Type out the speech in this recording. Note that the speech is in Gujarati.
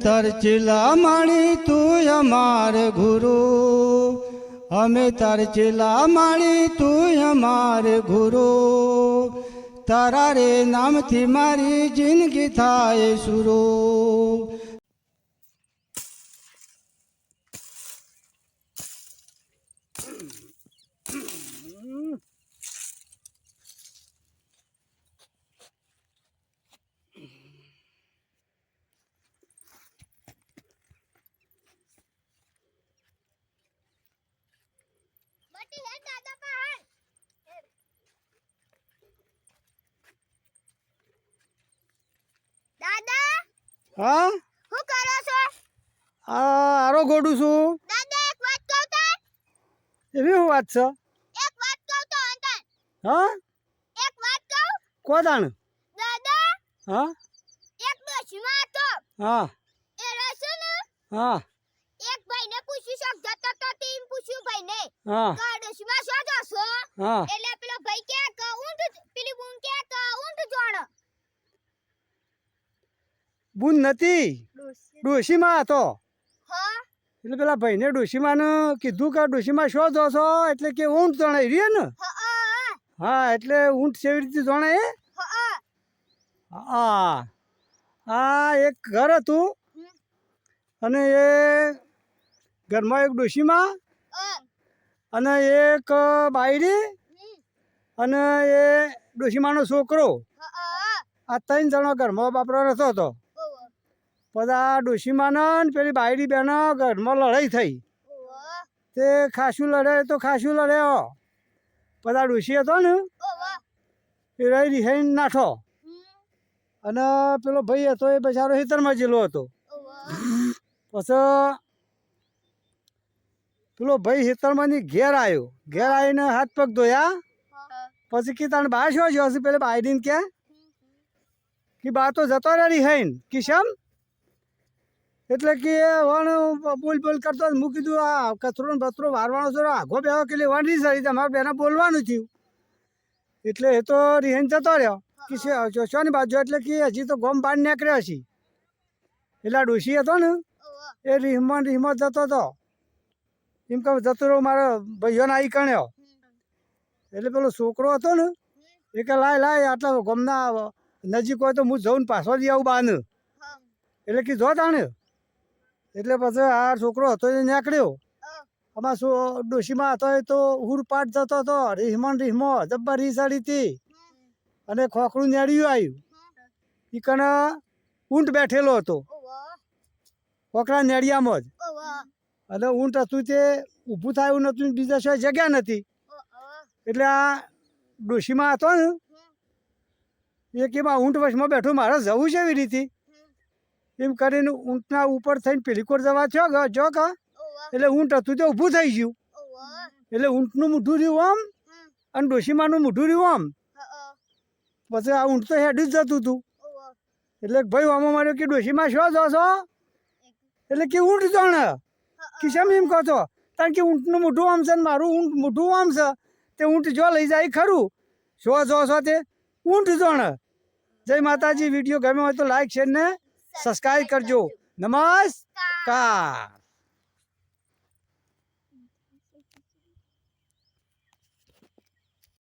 તાર ચેલા માણી તું અમાર ગુરુ. અમે તાર ચેલા માણી તું અમાર ગુરુ. તારા રે નામથી મારી જિંદગી થાય સુરો બટી હે દાદા પહાડ દાદા હા? શું કરો છો? આ આરો ગોડું છું. દાદા એક વાત કહું તો એવી હું વાત છે? એક વાત કહું તો અંતર. હા? એક વાત કહું? કોદાણ દાદા હા? એક દોશીમાં હતો. હા. એ રસુ ને? હા. એક ભાઈને પૂછ્યું શોખ જતો તો ટીમ પૂછ્યું ભાઈને. હા. કે ડોશીમાં શું જોશો? હા. એટલે પેલો ભાઈ કે કે ઊંટ પેલી બૂન કે કે ઊંટ જોણ બુન નથી. ડોશીમાં હતો. એટલે પેલા ભાઈને ડોશીમાં કીધું કે ડોશીમાં શો જો છો એટલે કે ઊંટ જણાય રહ્યો ને. હા એટલે ઊંટ સેવી રીતે જણાય? હા હા. આ એક ઘર હતું. અને એ ઘરમાં એક ડોશીમાં અને એક બાયડી અને એ ડોશીમાનો છોકરો. આ ત્રણ જણો ઘરમાં બાપરો રહેતો હતો. પછી આ ડોશીમાને પેલી બાયડી બેનો ઘરમાં લડાઈ થઈ. તે ખાસું લડે તો ખાસું લડ્યો. પછી આ ડોશી હતો ને, એ રહી રિહાઈ નાઠો. અને પેલો ભાઈ હતો એ બચારો હિતરમાં જેલો હતો. પછી પેલો ભાઈ હિતરમાંથી ઘેર આવ્યો ઘેર આવીને હાથ પગ ધોયા. પછી કે તને બહાર શું જોશે પેલે બાયડીને કે બા તો જતો રહે રિહાઈન. કિશમ એટલે કે વણ બોલ બોલ કરતો હતો. મૂકી કીધું આ કચરો ને બચરો વારવાનો છે આઘો બેહો કે વાંધી સારી તમારે બેના બોલવાનું થયું. એટલે એ તો રિહાઈન જતો રહ્યો. કે શોની બાજુ? એટલે કે હજી તો ગોમ બહાર નીકળ્યો છે. એટલે ડોશી હતો ને એ રીહમાં રીહમાં જતો હતો એમ કે જતો રહ્યો મારો ભાઈઓને આવી કણ્યો. એટલે પેલો છોકરો હતો ને એ કે લાય લાય આટલા ગમના નજીક હોય તો હું જઉં પાછો જ આવું બાને. એટલે કે જો તાણે એટલે પછી આ છોકરો હતો એ નીકળ્યો. આમાં શું ડોશીમાં હતો એ તો હુરપાટ જતો હતો રીહમણ રીહમો જબ્બર રીસાડી હતી અને ખોખડું નેડિયું આવ્યું એ કને ઊંટ બેઠેલો હતો. ખોખરા નેડિયામાં જ. અને ઊંટ હતું તે ઊભું થાય એવું નહોતું બીજા સિવાય જગ્યા નથી એટલે આ ડોશીમાં હતો ને એક એમાં ઊંટ વશમાં બેઠો મારે જવું છે એવી રીતે. એમ કરીને ઊંટના ઉપર થઈને પેલી કોર જવા થયો જો કા, એટલે ઊંટ હતું તે ઊભું થઈ ગયું. એટલે ઊંટનું મૂઠું રહ્યું આમ, અને ડોશીમાનું મૂઠું રહ્યું આમ. પછી આ ઊંટ તો હેડું જ જતું હતું. એટલે ભાઈ આમાં માર્યો કે ડોશીમાં શું જો છો? એટલે કે ઊંટ જોણ. કે એમ કહો છો? કારણ કે ઊંટનું મોઢું આમ છે ને મારું ઊંટ મોઢું આમ છે. તે ઊંટ જો લઈ જાય ખરું. શો જો છો તે ઊંટ જોણ. જય માતાજી, વીડિયો ગમ્યો હોય તો લાઈક શેર ને સબસ્ક્રાઈબ કરજો. નમસ્કાર.